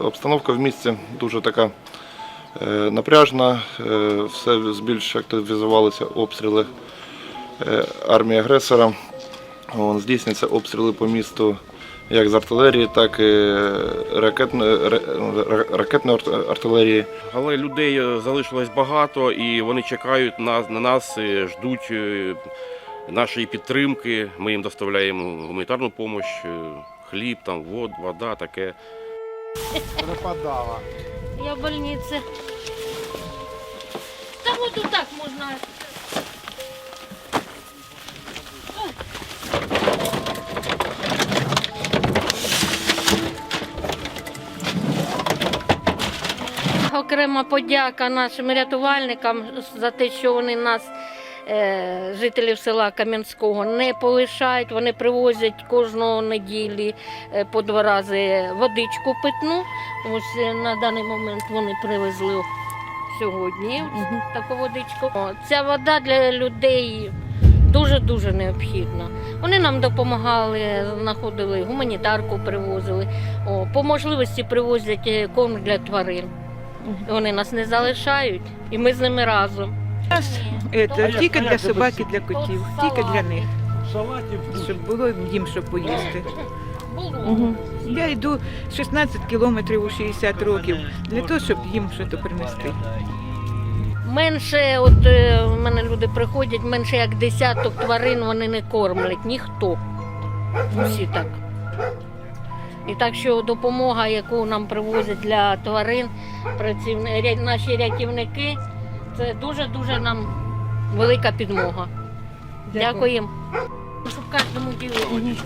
Обстановка в місті дуже така е, напряжна, е, все більш активізувалися обстріли е, армії агресора. Здійснюються обстріли по місту як з артилерії, так і ракетної, артилерії. Але людей залишилось багато і вони чекають на, на нас, ждуть нашої підтримки. Ми їм доставляємо гуманітарну допомогу, хліб, там, вод, вода, таке. Пропадала. Я в больнице. Да вот тут так можно. Окрема подяка нашим рятувальникам за те, що вони нас, жителів села Кам'янського, не полишають. Вони привозять кожного неділі е, по два рази водичку питну. Ось е, на даний момент вони привезли сьогодні таку водичку. Ця вода для людей дуже-дуже необхідна. Вони нам допомагали, знаходили гуманітарку, привозили. О, по можливості привозять е, корм для тварин. Вони нас не залишають, і ми з ними разом. Это, тільки для собак і для котів, тільки для них, щоб було їм що поїсти. Було. Я йду 16 кілометрів у 60 років для того, щоб їм щось принести. Менше, от е, в мене люди приходять, менше як десяток тварин вони не кормлять, ніхто. Усі так. І так що допомога, яку нам привозять для тварин, працівни- ря- наші рятівники, це дуже-дуже нам велика підмога. Дякуємо. Щоб кожному ділили.